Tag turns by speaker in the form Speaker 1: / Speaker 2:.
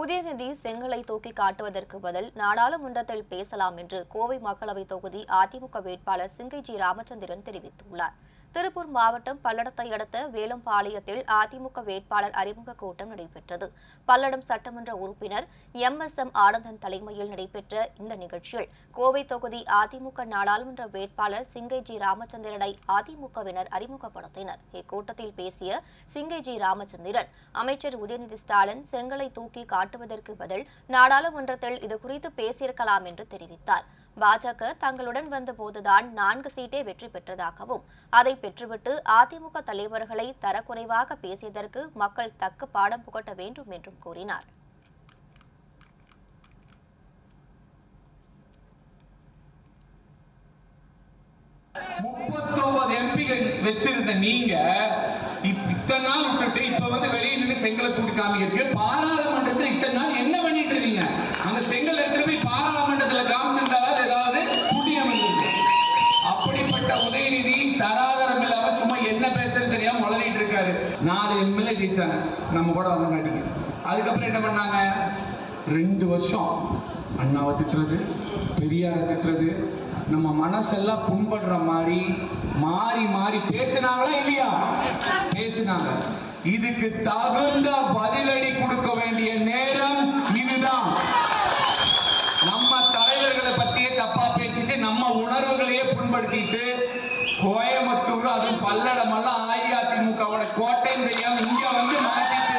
Speaker 1: உதயநிதி செங்கலை தூக்கி காட்டுவதற்கு பதில் நாடாளுமன்றத்தில் பேசலாம் என்று கோவை மக்களவை தொகுதி அதிமுக வேட்பாளர் சிங்கை ஜி ராமச்சந்திரன் தெரிவித்துள்ளார். திருப்பூர் மாவட்டம் பல்லடத்தை அடுத்த வேலம்பாளையத்தில் அதிமுக வேட்பாளர் அறிமுக கூட்டம் நடைபெற்றது. பல்லடம் சட்டமன்ற உறுப்பினர் எம் எஸ் எம் ஆனந்தன் தலைமையில் நடைபெற்ற இந்த நிகழ்ச்சியில் கோவை தொகுதி அதிமுக நாடாளுமன்ற வேட்பாளர் சிங்கை ஜி ராமச்சந்திரனை அதிமுகவினர் அறிமுகப்படுத்தினர். இக்கூட்டத்தில் பேசிய சிங்கை ஜி ராமச்சந்திரன் அமைச்சர் உதயநிதி ஸ்டாலின் செங்கலை தூக்கி காட்டுவதற்கு பதில் நாடாளுமன்றத்தில் இதுகுறித்து பேசியிருக்கலாம் என்று தெரிவித்தார். பாஜக தங்களுடன் வந்தபோதுதான் நான்கு சீட்டே வெற்றி பெற்றதாகவும் அதை பெற்றுவிட்டு அதிமுக தலைவர்களை தரக்குறைவாக பேசியதற்கு மக்கள் தக்க பாடம் புகட்ட வேண்டும் என்றும் கூறினார்.
Speaker 2: முப்பத்தொன்பது எம்பிகள் வச்சிருந்த நீங்க இத்தனை நாள் விட்டுட்டு இப்ப வந்து வெளியே நின்று செங்கலை தூண்டி காமிக்கிறதுக்கு பாராளுமன்ற உதயநிதி தராதரம் இல்லாம சும்மா என்ன பேசுறது தெரியாம உளறிட்டு இருக்காரு. நாலு எம்எல்ஏ ஜெயிச்சாங்க. நம்ம கூட வந்தங்காட்டிக்கு அதுக்கப்புறம் என்ன பண்ணாங்க? ரெண்டு வருஷம் அண்ணாவை திட்டுறது பெரியாரை திட்டுறது நம்ம மனசெல்லாம் புண்படுற மாதிரி மாறி மாறி பேசினாங்களா இல்லையா? பேசினாங்க. இதுக்கு தகுந்த பதிலடி கொடுக்க வேண்டும் நேரம் இதுதான் நம்ம தலைவர்களை பத்தியே தப்பா பேசிட்டு நம்ம உணர்வுகளையே புண்படுத்திட்டு கோயம்புத்தூர் அதுவும் பல்லடம் எல்லாம் அஇஅதிமுகவோட கோட்டைன்னு தெரியாம இங்க வந்து மாட்டிட்டு.